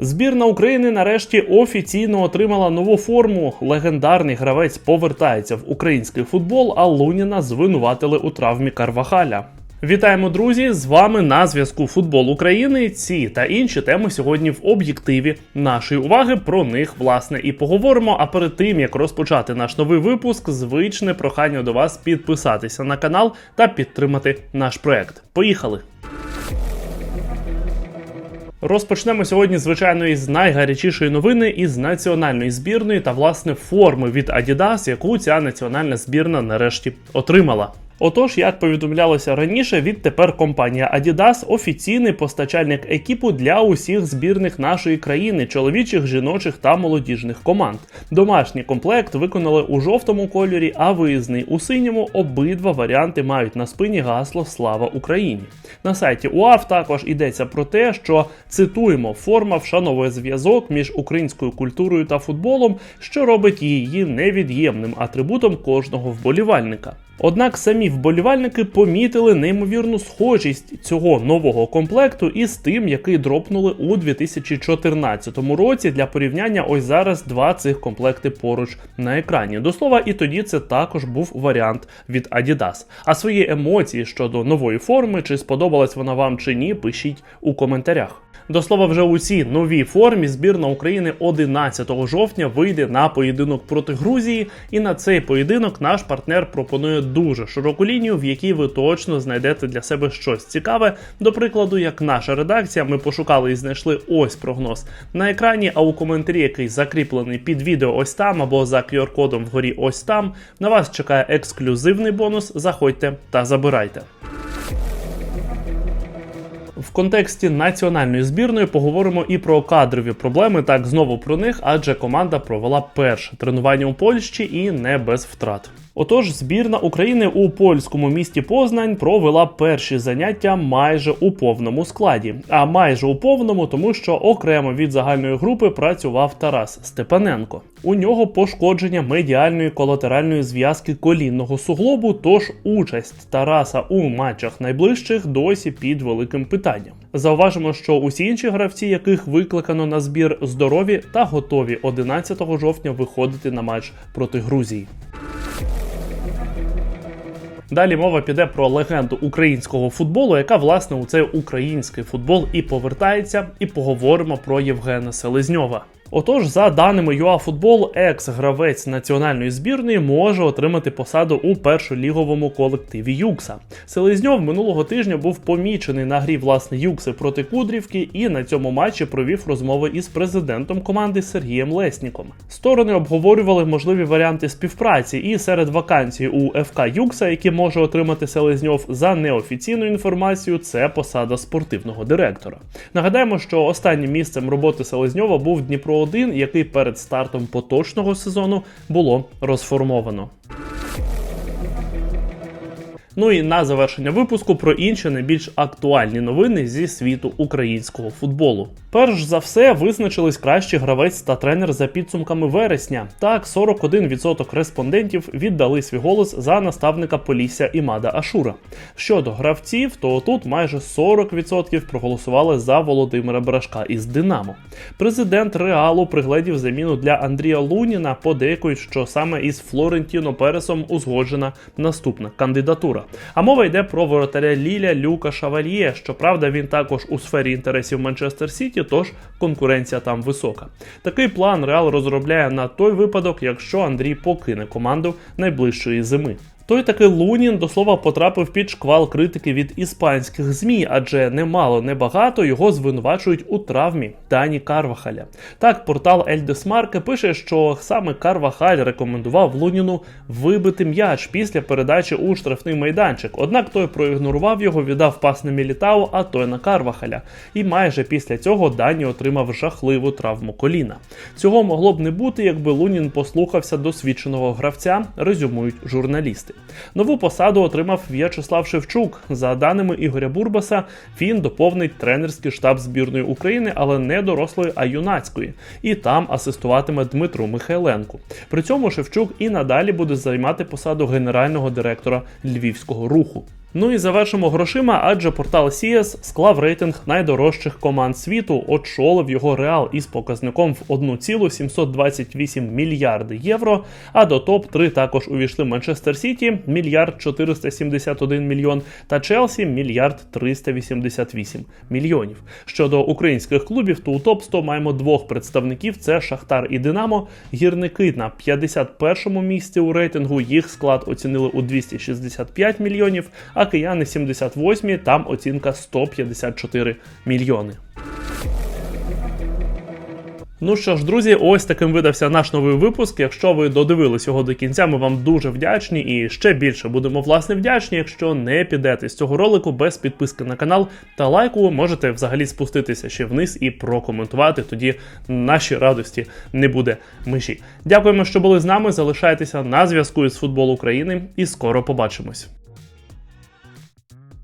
Збірна України нарешті офіційно отримала нову форму. Легендарний гравець повертається в український футбол, а Луніна звинуватили у травмі Карвахаля. Вітаємо, друзі! З вами на зв'язку Футбол України. Ці та інші теми сьогодні в об'єктиві нашої уваги. Про них власне і поговоримо. А перед тим як розпочати наш новий випуск, звичне прохання до вас підписатися на канал та підтримати наш проект. Поїхали! Розпочнемо сьогодні, звичайно, із найгарячішої новини із національної збірної та власне форми від Adidas, яку ця національна збірна нарешті отримала. Отож, як повідомлялося раніше, відтепер компанія Adidas офіційний постачальник екіпу для усіх збірних нашої країни, чоловічих, жіночих та молодіжних команд. Домашній комплект виконали у жовтому кольорі, а виїзний у синьому. Обидва варіанти мають на спині гасло Слава Україні. На сайті УАФ також йдеться про те, що цитуємо, форма вшановує зв'язок між українською культурою та футболом, що робить її невід'ємним атрибутом кожного вболівальника. Однак самі вболівальники помітили неймовірну схожість цього нового комплекту із тим, який дропнули у 2014 році. Для порівняння, ось зараз два цих комплекти поруч на екрані. До слова, і тоді це також був варіант від Adidas. А свої емоції щодо нової форми, чи сподобалась вона вам чи ні, пишіть у коментарях. До слова, вже у цій новій формі збірна України 11 жовтня вийде на поєдинок проти Грузії, і на цей поєдинок наш партнер пропонує дуже широку лінію, в якій ви точно знайдете для себе щось цікаве. До прикладу, як наша редакція, ми пошукали і знайшли ось прогноз на екрані. А у коментарі, який закріплений під відео, ось там або за QR-кодом вгорі, ось там, на вас чекає ексклюзивний бонус. Заходьте та забирайте. В контексті національної збірної поговоримо і про кадрові проблеми. Так знову про них, адже команда провела перше тренування у Польщі і не без втрат. Отож, збірна України у польському місті Познань провела перші заняття майже у повному складі. А майже у повному, тому що окремо від загальної групи працював Тарас Степаненко. У нього пошкодження медіальної колатеральної зв'язки колінного суглобу. Тож участь Тараса у матчах найближчих досі під великим питанням. Зауважимо, що усі інші гравці, яких викликано на збір, здорові та готові 11 жовтня виходити на матч проти Грузії. Далі мова піде про легенду українського футболу, яка власне у цей український футбол і повертається, і поговоримо про Євгена Селезньова. Отож, за даними ЮАФутбол, екс-гравець національної збірної може отримати посаду у першоліговому колективі Юкса. Селезньов минулого тижня був помічений на грі власне Юкси проти Кудрівки і на цьому матчі провів розмови із президентом команди Сергієм Лесніком. Сторони обговорювали можливі варіанти співпраці, і серед вакансій у ФК Юкса, які може отримати Селезньов за неофіційною інформацією, це посада спортивного директора. Нагадаємо, що останнім місцем роботи Селезньова був Дніпро 1, який перед стартом поточного сезону було розформовано. Ну і на завершення випуску про інші найбільш актуальні новини зі світу українського футболу. Перш за все визначились кращий гравець та тренер за підсумками вересня. Так, 41% респондентів віддали свій голос за наставника Полісся Імада Ашура. Щодо гравців, то тут майже 40% проголосували за Володимира Брашка із Динамо. Президент Реалу пригледів заміну для Андрія Луніна, подейкують, що саме із Флорентіно Пересом узгоджена наступна кандидатура. А мова йде про воротаря Ліля Люка Шавальє. Щоправда, він також у сфері інтересів Манчестер Сіті, тож конкуренція там висока. Такий план Реал розробляє на той випадок, якщо Андрій покине команду найближчої зими. Той таки Лунін до слова потрапив під шквал критики від іспанських змі, адже немало небагато його звинувачують у травмі Дані Карвахаля. Так, портал Ельдесмарке пише, що саме Карвахаль рекомендував Луніну вибити м'яч після передачі у штрафний майданчик. Однак той проігнорував його, віддав пас на Мілітау, а той на Карвахаля. І майже після цього Дані отримав жахливу травму коліна. Цього могло б не бути, якби Лунін послухався досвідченого гравця, резюмують журналісти. Нову посаду отримав В'ячеслав Шевчук. За даними Ігоря Бурбаса, він доповнить тренерський штаб збірної України, але не дорослої, а юнацької, і там асистуватиме Дмитру Михайленку. При цьому Шевчук і надалі буде займати посаду генерального директора львівського руху. Ну і завершимо грошима, адже портал CS склав рейтинг найдорожчих команд світу, очолив його реал із показником в 1,728 мільярди євро. А до топ-3 також увійшли Манчестер Сіті мільярд 471 мільйон та Челсі мільярд 388 мільйонів. Щодо українських клубів, то у топ 100 маємо двох представників: це Шахтар і Динамо. Гірники на 51-му місці у рейтингу. Їх склад оцінили у 265 мільйонів, а кияни 78-мі, там оцінка 154 мільйони. Ну що ж, друзі, ось таким видався наш новий випуск. Якщо ви додивились його до кінця, ми вам дуже вдячні і ще більше будемо власне вдячні, якщо не підете з цього ролику без підписки на канал та лайку, можете взагалі спуститися ще вниз і прокоментувати. Тоді нашій радості не буде межі. Дякуємо, що були з нами. Залишайтеся на зв'язку із футбол України і скоро побачимось.